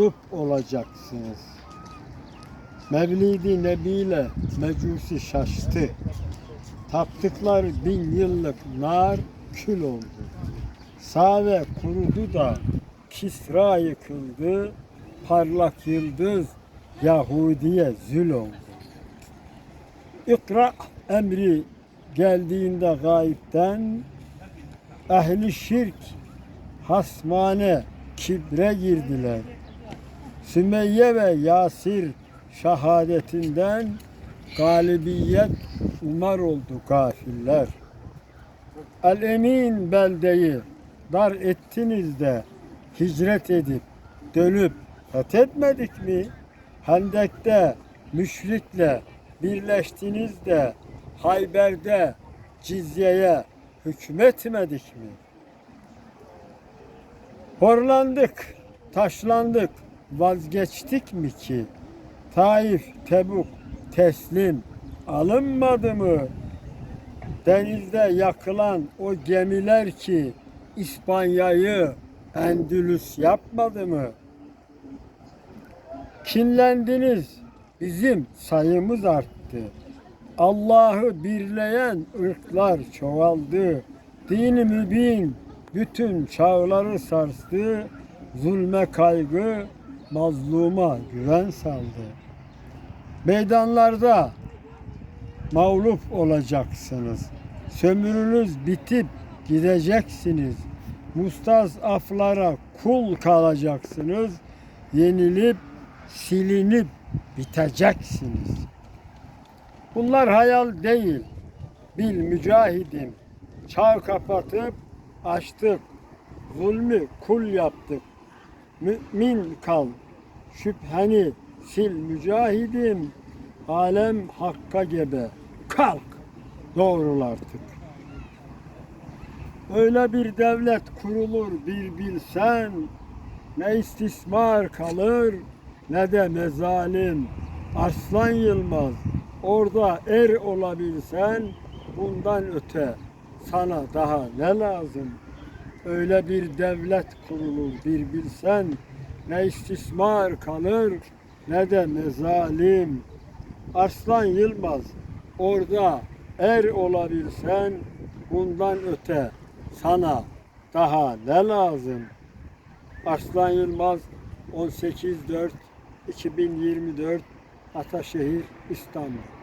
mağlup olacaksınız. Mevlidi Nebi ile Mecusi şaştı. Taptıkları bin yıllık nar kül oldu. Save kurudu da Kisra yıkıldı. Parlak yıldız Yahudiye zül oldu. İkra emri geldiğinde gayipten ehli şirk hasmane kibre girdiler. Sümeyye ve Yasir şehadetinden galibiyet umar oldu gafiller. El emin beldeyi dar ettiniz de hicret edip dönüp fethetmedik mi? Hendek'te müşrikle birleştiniz de Hayber'de cizyeye hükmetmedik mi? Horlandık, taşlandık, vazgeçtik mi ki? Taif, Tebuk, teslim alınmadı mı? Denizde yakılan o gemiler ki İspanya'yı Endülüs yapmadı mı? Kinlendiniz, bizim sayımız arttı. Allah'ı birleyen ırklar çoğaldı. Dini mübin bütün çağları sarstı. Zulme kaygı, mazluma güven saldı. Meydanlarda mağlup olacaksınız. Sömürünüz bitip gideceksiniz. Mustazaflara kul kalacaksınız. Yenilip silinip biteceksiniz. Bunlar hayal değil. Bil mücahidim. Çağ kapatıp açtık. Zulmü kul yaptık. Mümin kal. Şüpheni sil mücahidim. Alem hakka gebe. Kalk. Doğrul artık. Öyle bir devlet kurulur bir bilsen. Ne istismar kalır ne de mezalim. Arslan Yılmaz orada er olabilsen bundan öte sana daha ne lazım? Öyle bir devlet kurulur bir bilsen ne istismar kalır ne de mezalim. Arslan Yılmaz orada er olabilsen bundan öte sana daha ne lazım? Arslan Yılmaz 18.4 2024 Ataşehir İstanbul